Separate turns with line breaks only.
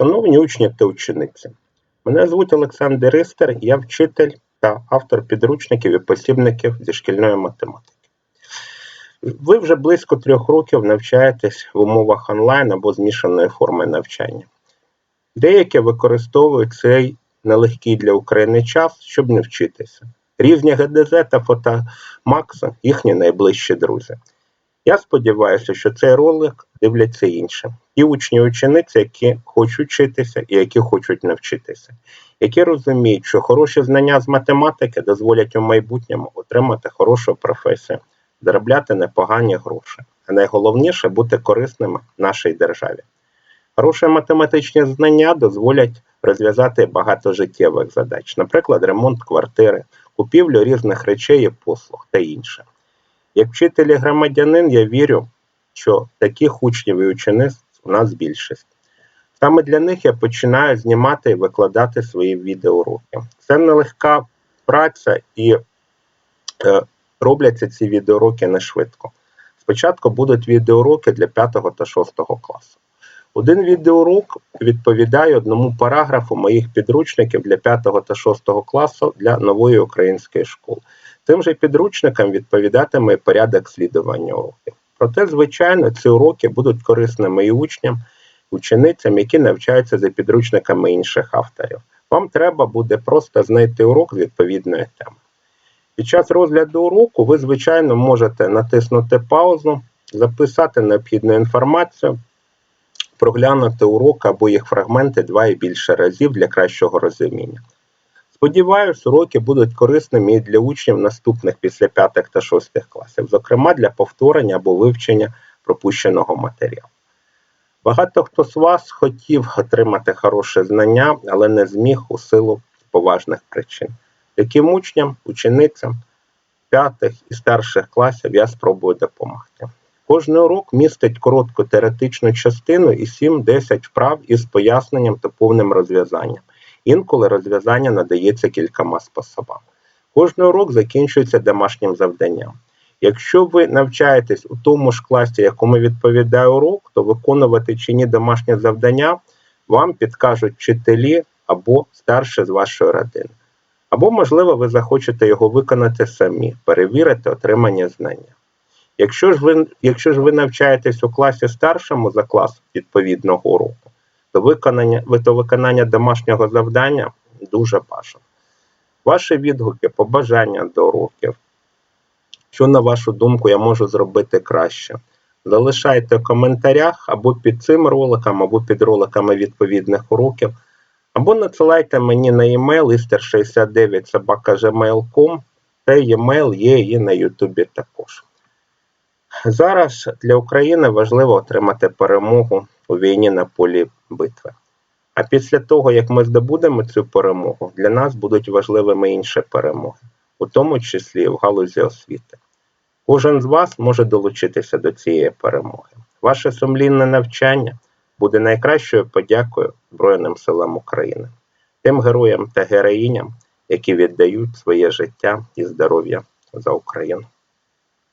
Шановні учні та учениці, мене звуть Олександр Істер, я вчитель та автор підручників і посібників зі шкільної математики. Ви вже близько трьох років навчаєтесь в умовах онлайн або змішаної форми навчання. Деякі використовують цей нелегкий для України час, щоб не вчитися. Різні ГДЗ та Фотомакс – їхні найближчі друзі. Я сподіваюся, що цей ролик дивляться інші. Ті учні і учениці, які хочуть вчитися і які хочуть навчитися, які розуміють, що хороші знання з математики дозволять у майбутньому отримати хорошу професію, заробляти непогані гроші, а найголовніше бути корисними нашій державі. Хороші математичні знання дозволять розв'язати багато життєвих задач, наприклад, ремонт квартири, купівлю різних речей і послуг та інше. Як вчитель і громадянин, я вірю, що таких учнів і учениць у нас більшість. Саме для них я починаю знімати і викладати свої відеоуроки. Це нелегка праця і е, робляться ці відеоуроки не швидко. Спочатку будуть відеоуроки для 5 та 6 класу. Один відеоурок відповідає одному параграфу моїх підручників для 5 та 6 класу для нової української школи. Цим же підручникам відповідатиме порядок слідування уроків. Проте, звичайно, ці уроки будуть корисними і учням, ученицям, які навчаються за підручниками інших авторів. Вам треба буде просто знайти урок з відповідної теми. Під час розгляду уроку ви, звичайно, можете натиснути паузу, записати необхідну інформацію, проглянути урок або їх фрагменти два і більше разів для кращого розуміння. Сподіваюсь, уроки будуть корисними і для учнів наступних після 5 та 6 класів, зокрема для повторення або вивчення пропущеного матеріалу. Багато хто з вас хотів отримати хороше знання, але не зміг у силу поважних причин. Таким учням, ученицям п'ятих і старших класів я спробую допомогти. Кожний урок містить коротку теоретичну частину і 7-10 вправ із поясненням та повним розв'язанням. Інколи розв'язання надається кількома способами. Кожний урок закінчується домашнім завданням. Якщо ви навчаєтесь у тому ж класі, якому відповідає урок, то виконувати чи ні домашнє завдання вам підкажуть вчителі або старші з вашої родини. Або, можливо, ви захочете його виконати самі, перевірити отримані знання. Якщо ж ви, якщо ж ви навчаєтесь у класі старшому за клас відповідного уроку, то виконання, то виконання домашнього завдання дуже бажано. Ваші відгуки, побажання до уроків, що, на вашу думку, я можу зробити краще. Залишайте в коментарях або під цим роликом, або під роликами відповідних уроків, або надсилайте мені на e-mail ister69 та e-mail є і на Ютубі також. Зараз для України важливо отримати перемогу у війні на полі битви. А після того, як ми здобудемо цю перемогу, для нас будуть важливими інші перемоги, у тому числі в галузі освіти. Кожен з вас може долучитися до цієї перемоги. Ваше сумлінне навчання буде найкращою подякою Збройним силам України, тим героям та героїням, які віддають своє життя і здоров'я за Україну.